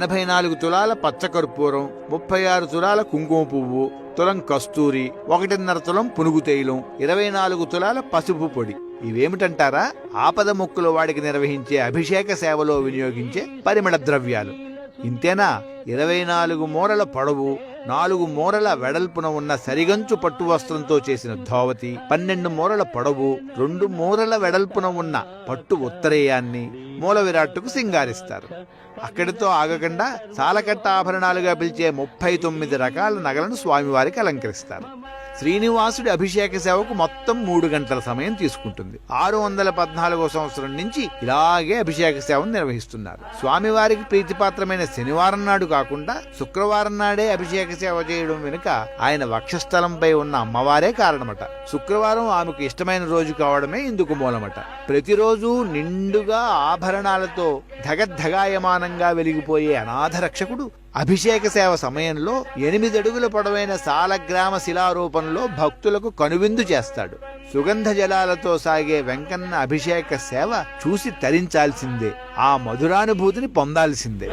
ఎనభై నాలుగు తులాల పచ్చకర్పూరం ముప్పై ఆరు తులాల కుంకుమ పువ్వు తులం కస్తూరి ఒకటిన్నర తులం పునుగు తైలం ఇరవై నాలుగు తులాల పసుపు పొడి. ఇవేమిటంటారా? ఆపద మొక్కుల వాడికి నిర్వహించే అభిషేక సేవలో వినియోగించే పరిమళ ద్రవ్యాలు. ఇంతేనా? ఇరవై నాలుగు మూరల పొడవు నాలుగు మూరల వెడల్పున ఉన్న సరిగంచు పట్టు వస్త్రంతో చేసిన ధోవతి పన్నెండు మూరల పొడవు రెండు మూరల వెడల్పున ఉన్న పట్టు ఉత్తరేయాన్ని మూల విరాట్టుకు సింగారిస్తారు. అక్కడితో ఆగకుండా సాలకట్ట ఆభరణాలుగా పిలిచే ముప్పై తొమ్మిది రకాల నగలను స్వామివారికి అలంకరిస్తారు. శ్రీనివాసుడి అభిషేక సేవకు మొత్తం మూడు గంటల సమయం తీసుకుంటుంది. ఆరు వందల పద్నాలుగో సంవత్సరం నుంచి ఇలాగే అభిషేక సేవను నిర్వహిస్తున్నారు. స్వామివారికి ప్రీతిపాత్రమైన శనివారం నాడు కాకుండా శుక్రవారం నాడే అభిషేక సేవ చేయడం వెనుక ఆయన వక్షస్థలంపై ఉన్న అమ్మవారే కారణమట. శుక్రవారం ఆమెకు ఇష్టమైన రోజు కావడమే ఇందుకు మూలమట. ప్రతిరోజు నిండుగా ఆభరణాలతో ధగద్ధగాయమానంగా వెలిగిపోయే అనాథ రక్షకుడు అభిషేక సేవ సమయంలో ఎనిమిది అడుగుల పొడవైన సాలగ్రామ శిలారూపంలో భక్తులకు కనువిందు చేస్తాడు. సుగంధ జలాలతో సాగే వెంకన్న అభిషేక సేవ చూసి తరించాల్సిందే. ఆ మధురానుభూతిని పొందాల్సిందే.